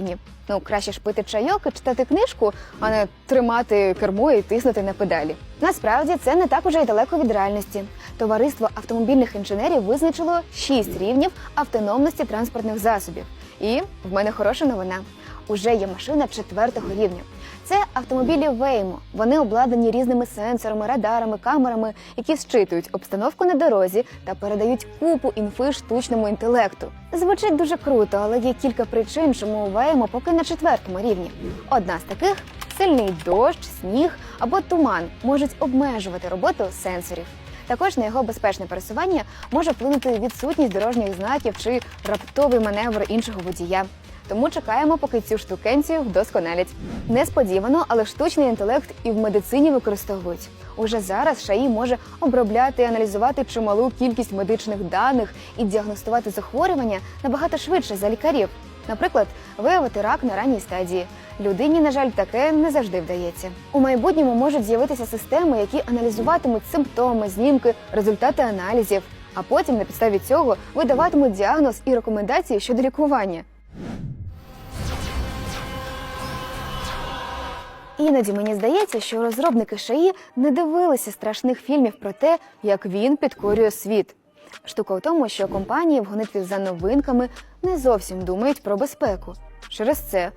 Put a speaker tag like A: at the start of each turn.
A: Ні. Ну, краще ж пити чайок і читати книжку, а не тримати кермо і тиснути на педалі. Насправді це не так уже й далеко від реальності. Товариство автомобільних інженерів визначило шість рівнів автономності транспортних засобів. І в мене хороша новина. Уже є машина четвертого рівня. Це автомобілі Waymo. Вони обладнані різними сенсорами, радарами, камерами, які зчитують обстановку на дорозі та передають купу інфи штучному інтелекту. Звучить дуже круто, але є кілька причин, чому Waymo поки на четвертому рівні. Одна з таких сильний дощ, сніг або туман можуть обмежувати роботу сенсорів. Також на його безпечне пересування може вплинути відсутність дорожніх знаків чи раптовий маневр іншого водія. Тому чекаємо, поки цю штукенцію вдосконалять. Несподівано, але штучний інтелект і в медицині використовують. Уже зараз ШАІ може обробляти і аналізувати чималу кількість медичних даних і діагностувати захворювання набагато швидше за лікарів. Наприклад, виявити рак на ранній стадії. Людині, на жаль, таке не завжди вдається. У майбутньому можуть з'явитися системи, які аналізуватимуть симптоми, знімки, результати аналізів, а потім на підставі цього видаватимуть діагноз і рекомендації щодо лікування. Іноді мені здається, що розробники шаї не дивилися страшних фільмів про те, як він підкорює світ. Штука в тому, що компанії в гонитві за новинками не зовсім думають про безпеку. Через це